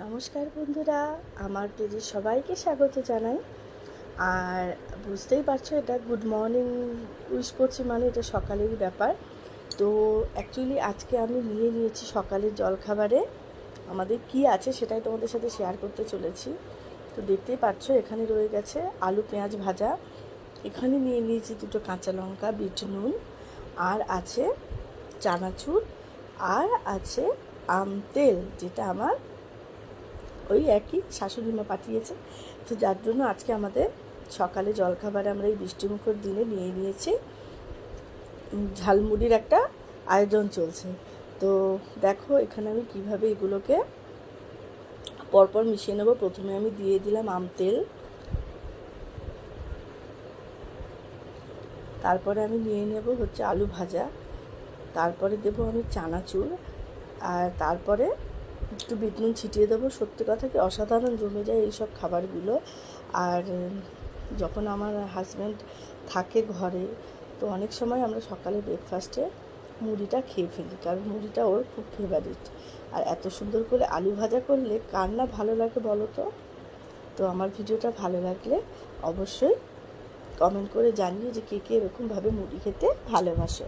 নমস্কার বন্ধুরা, আমার পেজে সবাইকে স্বাগত জানাই, আর বুঝতেই পারছ এটা গুড মর্নিং উইশ করছি মানে এটা সকালেরই ব্যাপার। তো অ্যাকচুয়ালি আজকে আমি নিয়ে নিয়েছি সকালের জলখাবারে, আমাদের কি আছে সেটাই তোমাদের সাথে শেয়ার করতে চলেছি। তো দেখতেই পাচ্ছ এখানে রয়ে গেছে আলু পেঁয়াজ ভাজা, এখানে নিয়ে নিয়েছি দুটো কাঁচা লঙ্কা, বিট, নুন, আর আছে চানাচুর, আর আছে আম, তেল, যেটা আমার ওই একই শাশুড়ি মা পাঠিয়েছে। তো যার জন্য আজকে আমাদের সকালে জলখাবারে আমরা এই বৃষ্টিমুখর দিনে নিয়ে নিয়েছি। ঝালমুড়ির একটা আয়োজন চলছে। তো দেখো, এখানে আমি কীভাবে এগুলোকে পরপর মিশিয়ে নেব। প্রথমে আমি দিয়ে দিলাম আম তেল। তারপরে আমি নিয়ে নেব হচ্ছে আলু ভাজা। তারপরে দেবো আমি চানাচুর। আর তারপরে একটু বিট নুন ছিটিয়ে দেবো। সত্যি কথা কি, অসাধারণ জমে যায় এইসব খাবারগুলো। আর যখন আমার হাজব্যান্ড থাকে ঘরে, তো অনেক সময় আমরা সকালে ব্রেকফাস্টে মুড়িটা খেয়ে ফেলি, কারণ মুড়িটা ওর খুব ফেভারিট আর এত সুন্দর করে আলু ভাজা করলে কার না ভালো লাগে বলো তো? তো আমার ভিডিওটা ভালো লাগলে অবশ্যই কমেন্ট করে জানিয়ে যে কে কে এরকমভাবে মুড়ি খেতে ভালোবাসো।